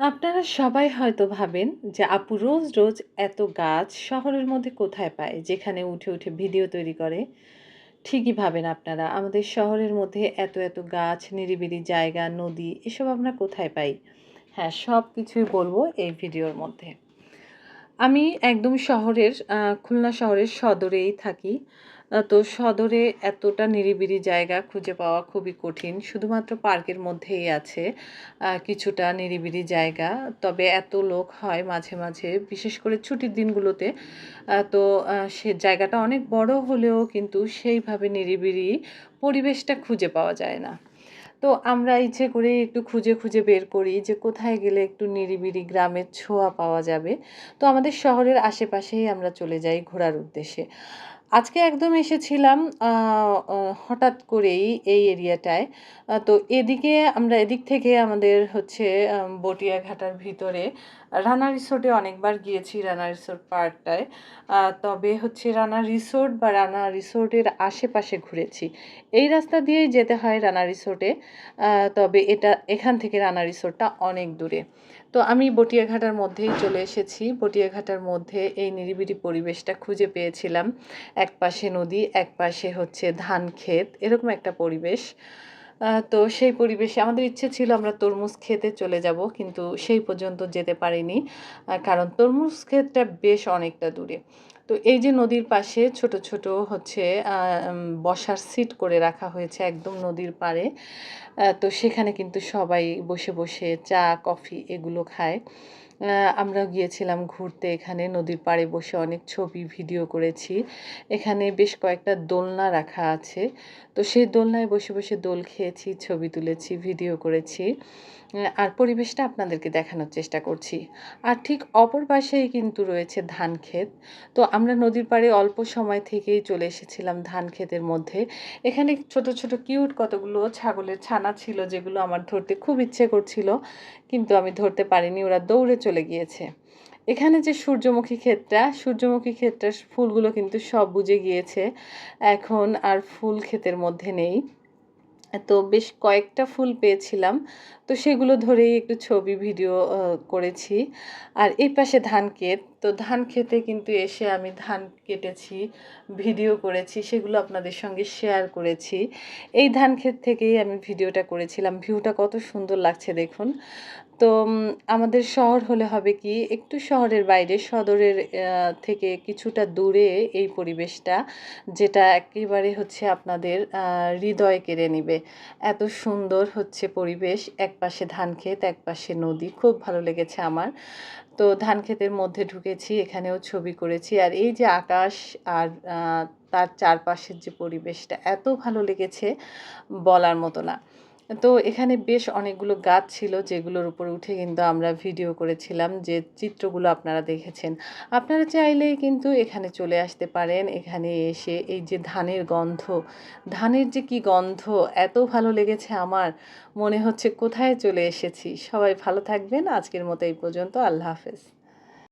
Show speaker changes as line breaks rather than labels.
আপনারা সবাই হয়তো ভাবেন যে আপু রোজ রোজ এত গাছ শহরের মধ্যে কোথায় পায়, যেখানে উঠে উঠে ভিডিও তৈরি করে? ঠিকই ভাবেন আপনারা, আমাদের শহরের মধ্যে এত এত গাছ, নিরিবিলি জায়গা, নদী, এসব আমরা কোথায় পাই? হ্যাঁ সব কিছুই বলব এই ভিডিওর মধ্যে। আমি একদম শহরের খুলনা শহরের সদরেই থাকি। তো সদরে এতটা নিরিবিলি জায়গা খুঁজে পাওয়া খুবই কঠিন। শুধুমাত্র পার্কের মধ্যেই আছে কিছুটা নিরিবিলি জায়গা। তবে এত লোক হয় মাঝে মাঝে, বিশেষ করে ছুটির দিনগুলোতে। তো সে জায়গাটা অনেক বড় হলেও কিন্তু সেইভাবে নিরিবিলি পরিবেশটা খুঁজে পাওয়া যায় না। তো আমরা ইচ্ছে করে একটু খুঁজে খুঁজে বের করি যে কোথায় গেলে একটু নিরিবিলি গ্রামের ছোঁয়া পাওয়া যাবে। তো আমাদের শহরের আশেপাশেই আমরা চলে যাই ঘোরার উদ্দেশ্যে। আজকে একদম এসেছিলাম হঠাৎ করেই এই এরিয়াটায়। তো এদিকে আমরা এদিক থেকে আমাদের হচ্ছে বটিয়াঘাটার ভিতরে রানা রিসোর্টে অনেকবার গিয়েছি রানা রিসোর্ট পার্কটায়। তবে হচ্ছে রানা রিসোর্ট বা রানা রিসোর্টের আশেপাশে ঘুরেছি। এই রাস্তা দিয়েই যেতে হয় রানা রিসোর্টে। তবে এটা এখান থেকে রানা রিসোর্টটা অনেক দূরে। তো আমি বটিয়াঘাটার মধ্যেই চলে এসেছি। বটিয়াঘাটার মধ্যে এই নিরিবিলি পরিবেশটা খুঁজে পেয়েছিলাম। এক পাশে নদী, এক পাশে হচ্ছে ধান ক্ষেত, এরকম একটা পরিবেশ। তো সেই পরিবেশে আমাদের ইচ্ছে ছিল আমরা তরমুজ খেতে চলে যাব, কিন্তু সেই পর্যন্ত যেতে পারিনি। কারণ তরমুজ ক্ষেতটা বেশ অনেকটা দূরে। তো এই যে নদীর পাশে ছোট ছোট হচ্ছে বসার সিট করে রাখা হয়েছে একদম নদীর পাড়ে তো সেখানে কিন্তু সবাই বসে বসে চা, কফি এগুলো খায়। আমরা গিয়েছিলাম ঘুরতে এখানে, নদীর পাড়ে বসে অনেক ছবি, ভিডিও করেছি। এখানে বেশ কয়েকটা দোলনা রাখা আছে, তো সেই দোলনায় বসে বসে দোল খেয়েছি, ছবি তুলেছি, ভিডিও করেছি। আর পরিবেশটা আপনাদেরকে দেখানোর চেষ্টা করছি। আর ঠিক অপর পাশেই কিন্তু রয়েছে ধান ক্ষেত তো আমরা নদীর পাড়ে অল্প সময় থেকেই চলে এসেছিলাম ধান ক্ষেতের মধ্যে। এখানে ছোট ছোট, কিউট কতগুলো ছাগলের ছানা ছিল যেগুলো আমার ধরতে খুব ইচ্ছে করছিল, কিন্তু আমি ধরতে পারিনি, ওরা দৌড়ে চলে গিয়েছে। এখানে যে সূর্যমুখী ক্ষেতটা, সূর্যমুখী ক্ষেতটার ফুলগুলো কিন্তু সব বুঝে গিয়েছে। এখন আর ফুল ক্ষেতের মধ্যে নেই। তো বেশ কয়েকটা ফুল পেয়েছিলাম। তো সেগুলো ধরেই একটু ছবি, ভিডিও করেছি। আর এই পাশে ধান ক্ষেত। তো ধান খেতে কিন্তু এসে আমি ধান কেটেছি, ভিডিও করেছি, সেগুলো আপনাদের সঙ্গে শেয়ার করেছি। এই ধান ক্ষেত থেকেই আমি ভিডিওটা করেছিলাম। ভিউটা কত সুন্দর লাগছে দেখুন। তো আমাদের শহর হলে হবে কি, একটু শহরের বাইরে, সদরের থেকে কিছুটা দূরে এই পরিবেশটা, যেটা একেবারে হচ্ছে আপনাদের হৃদয় কেড়ে নিবে। এত সুন্দর হচ্ছে পরিবেশ, এক পাশে ধান ক্ষেত, এক পাশে নদী, খুব ভালো লেগেছে আমার। তো, ধান ক্ষেতের মধ্যে ঢুকেছি, এখানেও ছবি করেছি, আর এই যে আকাশ আর তার চারপাশের যে পরিবেশটা, এত ভালো লেগেছে বলার মতো না। তো এখানে বেশ অনেকগুলো গাছ ছিল যেগুলোর উপরে উঠে কিন্তু আমরা ভিডিও করেছিলাম যে চিত্রগুলো আপনারা দেখেছেন। আপনারা চাইলেই কিন্তু এখানে চলে আসতে পারেন, এখানে এসে এই যে ধানের গন্ধ, ধানের যে কি গন্ধ, এত ভালো লেগেছে আমার, মনে হচ্ছে কোথায় চলে এসেছি। সবাই ভালো থাকবেন, আজকের মতো এই পর্যন্ত, আল্লাহ হাফেজ।